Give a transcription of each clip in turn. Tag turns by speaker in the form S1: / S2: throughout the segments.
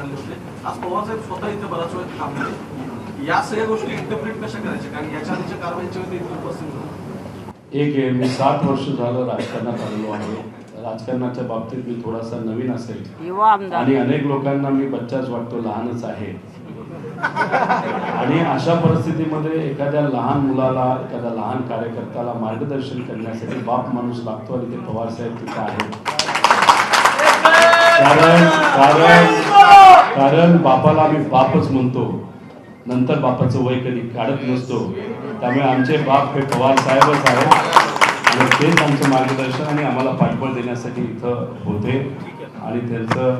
S1: आणले होते आज पवारसाहेब स्वतः इथे बराच वेळ थांबले या सगळ्या गोष्टी इंटरप्रिट कशा करायच्या? कारण याच्या आधीच्या कारवाईच्या वेळी इथे उपस्थित
S2: एक आहे मी सात वर्ष झालं राजकारणात आलेलो आहे. राजकारणाच्या बाबतीत मी थोडासा नवीन असेल.
S3: युवा आमदार.
S2: आणि अनेक लोकांना मी बच्चाच वाटतो लहानच आहे. आणि अशा परिस्थितीमध्ये एखाद्या लहान मुलाला एखाद्या लहान कार्यकर्त्याला मार्गदर्शन करण्यासाठी बाप माणूस लागतो आणि ते पवार साहेब तिथे आहेत. कारण कारण कारण बापाला आम्ही बापच म्हणतो. नंतर बापाचं वय कधी काढत नसतो. त्यामुळे आमचे बाप हे पवार साहेबच आहेत. आणि तेच आमचं मार्गदर्शन आणि आम्हाला पाठबळ देण्यासाठी इथं होते. आणि त्यांचं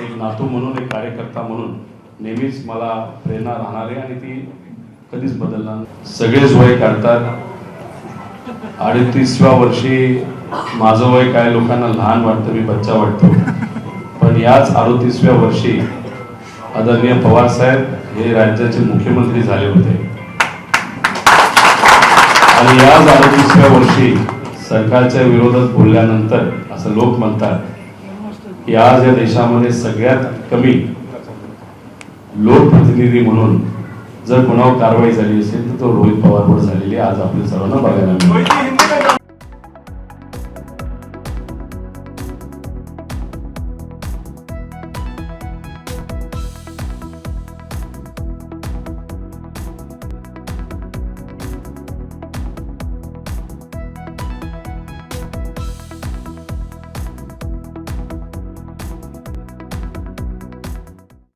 S2: एक नातू म्हणून एक कार्यकर्ता म्हणून नेहमीच मला प्रेरणा राहणार आहे आणि ती कधीच बदलणार सगळेच वय काढतात. अडतीसव्या वर्षी माझं वय काय लोकांना लहान वाटतं मी बच्चा वाटतो. पण याच अडोतीसव्या वर्षी आदरणीय पवार साहेब हे राज्याचे मुख्यमंत्री झाले होते. आणि याच अडोतीसव्या वर्षी सरकारच्या विरोधात बोलल्यानंतर असं लोक म्हणतात की आज या देशामध्ये सगळ्यात कमी लोकप्रतिनिधी म्हणून जर कोणावर कारवाई झाली असेल तर तो रोहित पवारवर झालेली आज आपल्या सर्वांना बघायला मिळेल.